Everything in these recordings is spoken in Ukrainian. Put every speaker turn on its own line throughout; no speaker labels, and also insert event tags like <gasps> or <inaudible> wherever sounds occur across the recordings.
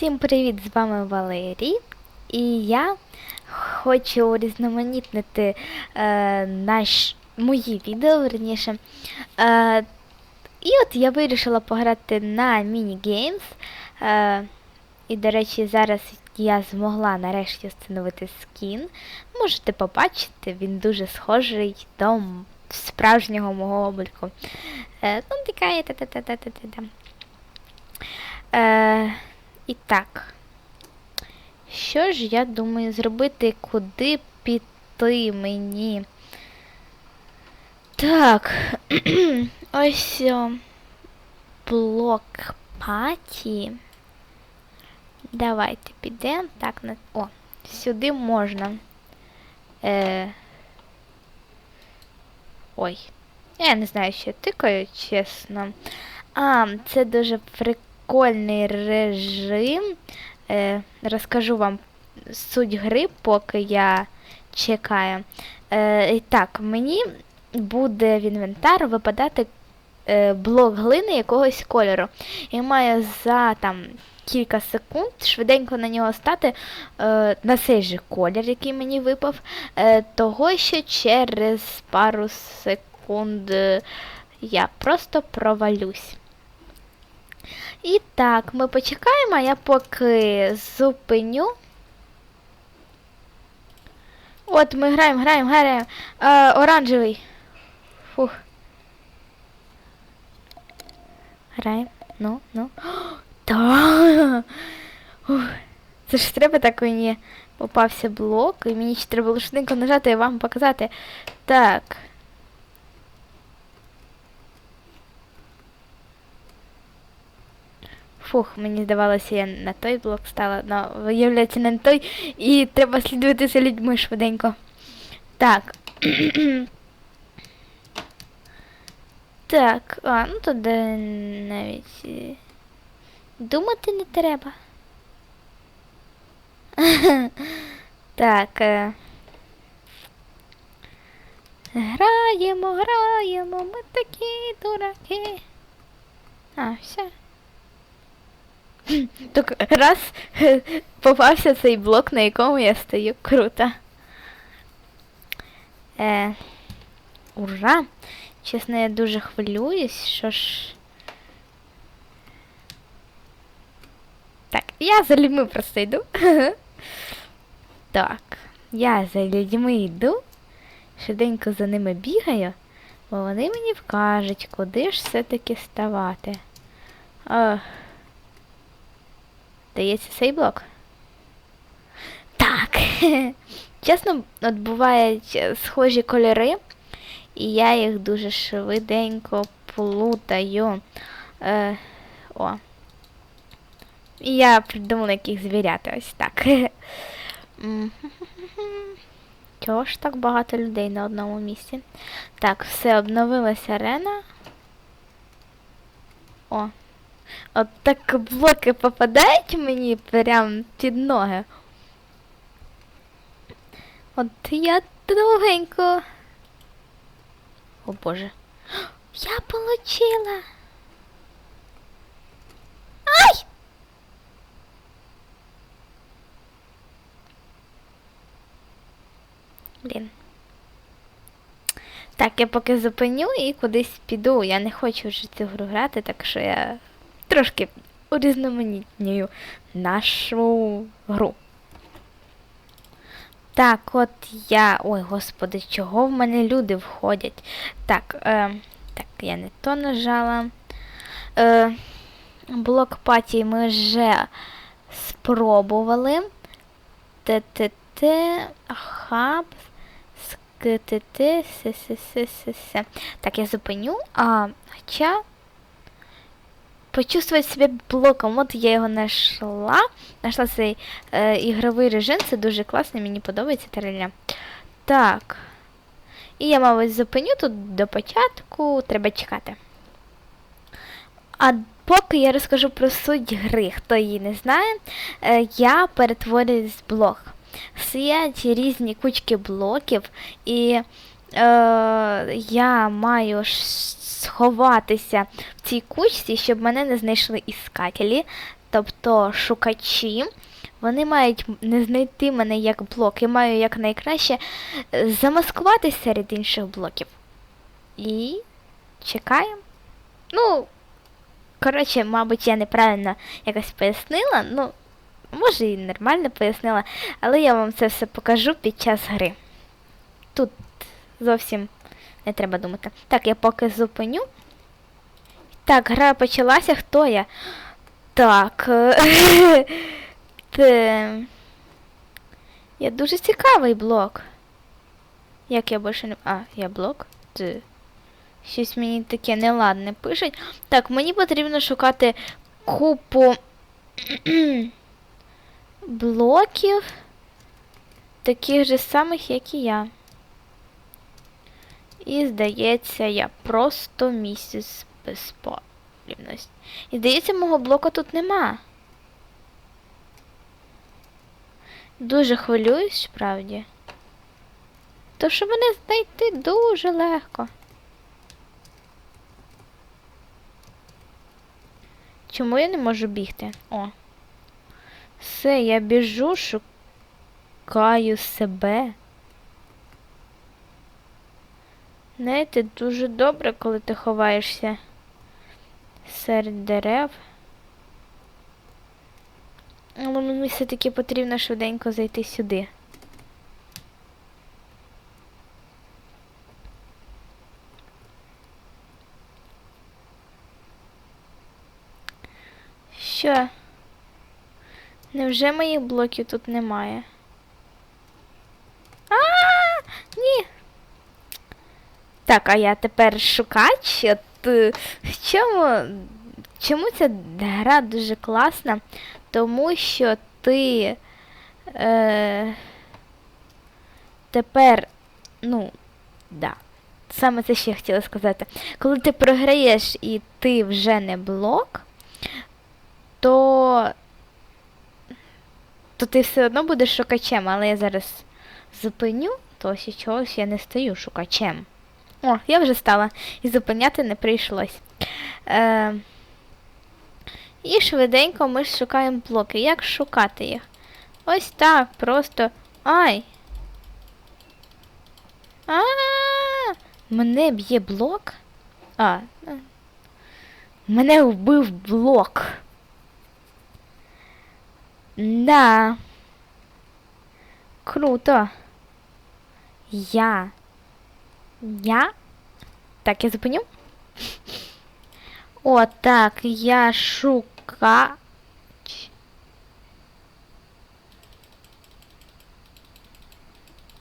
Всім привіт! З вами Валерій. І я хочу урізноманітнити е, наш, мої відео, верніше. Е, і от я вирішила пограти на міні-геймс. Е, і, до речі, зараз я змогла нарешті встановити скін. Можете побачити, він дуже схожий до справжнього мого обліку. Е, ну, така та-та-та-та-та-та. Е, і так. Що ж я думаю зробити, куди піти мені? Так. <clears throat> Ось о, блок паті. Давайте підемо. Так, на. О, сюди можна. Е... Ой. Я не знаю, що тикаю, чесно. А, це дуже прикольний режим. Е, розкажу вам суть гри, поки я чекаю. Е, і так, мені буде в інвентар випадати е, блок глини якогось кольору. І маю за там кілька секунд швиденько на нього стати е, на цей же колір, який мені випав, е, того що через пару секунд е, я просто провалюсь. І так, ми почекаємо, я поки зупиню. От ми граємо, граємо, граємо. Е, оранжевий. Фух. Граємо. Ну, ну. <gasps> Та. Це ж треба так мені попався блок, і мені ще треба лишненько нажати і вам показати. Так. Фух, мені здавалося, я на той блок стала, але виявляється не на той, і треба слідувати за людьми швиденько. Так. <clears throat> так, а, ну тут е, навіть е, думати не треба. <laughs> так. е. Граємо, граємо, ми такі дураки. А, все. <laughs> Так раз <laughs> попався цей блок, на якому я стою. Круто. Е, ура! Чесно, я дуже хвилююсь, що ж. Так, я за людьми просто йду. <laughs> так, я за людьми йду, швиденько за ними бігаю, бо вони мені вкажуть, куди ж все-таки ставати. Ах. Дається цей блок. Так. <laughs> Чесно, от бувають е, схожі кольори, і я їх дуже швиденько плутаю. Е, о. І я придумала яких звіряти ось так. <laughs> Чого ж так багато людей на одному місці? Так, все, обновилася арена. О, От так блоки попадають мені прям під ноги. От я довгенько. О боже. <gasps> Я получила. Ай! Блін. Так, я поки зупиню і кудись піду. Я не хочу вже цю гру грати, так що я трошки урізноманітнюю нашу гру. Так, от я. Ой, господи, чого в мене люди входять? Так, е, так, я не то нажала. Е, Блок паті ми вже спробували. ТТТ, хаб, СКТТ, СССС. Так, я зупиню. А, хоча почувствовать себе блоком. От я його знайшла. Знайшла цей е, ігровий режим, це дуже класно, мені подобається тареля. Так. І я, мабуть, зупиню тут до початку, треба чекати. А поки я розкажу про суть гри, хто її не знає, е, я перетворююсь в блок. Стоять різні кучки блоків, і е, я маю сховатися в цій кучці, щоб мене не знайшли іскателі. тобто шукачі, вони мають не знайти мене як блок. Я маю якнайкраще замаскуватись серед інших блоків. І чекаємо. Ну, коротше, мабуть, я неправильно якось пояснила. Ну, може і нормально пояснила, але я вам це все покажу під час гри. Тут зовсім не треба думати. Так, я поки зупиню. Так, гра почалася. Хто я? Так. е, <laughs> Те... Я дуже цікавий блок. Як я більше не. А, я блок? Ти. Щось мені таке неладне пишуть. Так, мені потрібно шукати купу <clears throat> блоків, таких же самих, як і я. І здається, я просто місяць безпалівності. І здається, мого блока тут нема. Дуже хвилююсь, справді. То що мене знайти дуже легко. Чому я не можу бігти? О. Все, я біжу, шукаю себе. Знаєте, дуже добре, коли ти ховаєшся серед дерев. Але мені все-таки потрібно швиденько зайти сюди. Що? Невже моїх блоків тут немає? А, ні. Так, а я тепер шукач. От е, чому, чому ця гра дуже класна? Тому що ти е, тепер, ну, да. Саме це ще я хотіла сказати. Коли ти програєш і ти вже не блок, то то ти все одно будеш шукачем, але я зараз зупиню, то ще чогось я не стаю шукачем. О, я вже стала. І зупиняти не прийшлось. Е, і швиденько ми шукаємо блоки. Як шукати їх? Ось так, просто. Ай! А, -а, -а! Мене б'є блок? А. е. Мене вбив блок. Да. Круто. Я. Я? Так, я зупиню. О, так, я шукач.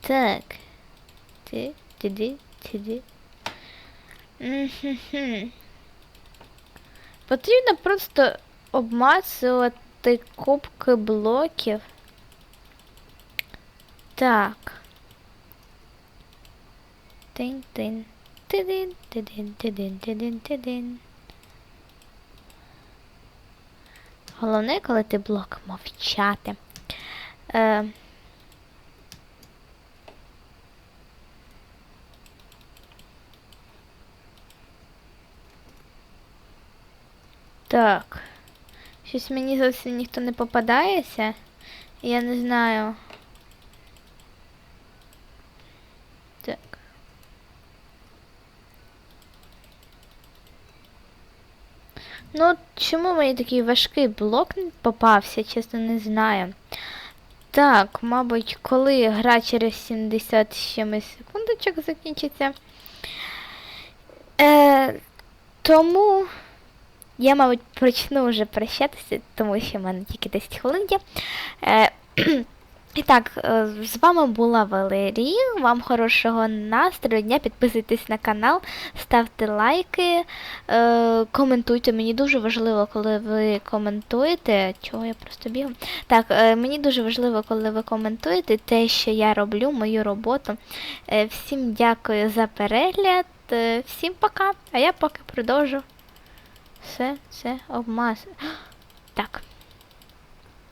Так. Ти, тиди, тиди. Мгм. Потрібно просто обмацувати кубки блоків. Так. Тин-тин. Тидин, тидин, тидин, тидин, тидин. Головне, коли ти блок мовчати. Е, так. Щось мені зовсім ніхто не попадається. Я не знаю. Так. Ну, чому мені такий важкий блок попався, чесно не знаю. Так, мабуть, коли гра через 70 з чимось секундочок закінчиться. Е, тому я, мабуть, почну вже прощатися, тому що в мене тільки 10 хвилин. Е, і так, е, з вами була Валерія. Вам хорошого настрою дня. Підписуйтесь на канал, ставте лайки, е, коментуйте. Мені дуже важливо, коли ви коментуєте. Чого я просто бігу? Так, е, мені дуже важливо, коли ви коментуєте те, що я роблю, мою роботу. Всім дякую за перегляд. Всім пока. А я поки продовжу. Все, все, обмаз. <gasps> Так.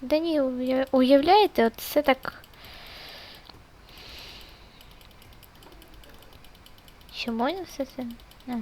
Да ні, уя- уявляєте, от це так. еще можно, все це? А.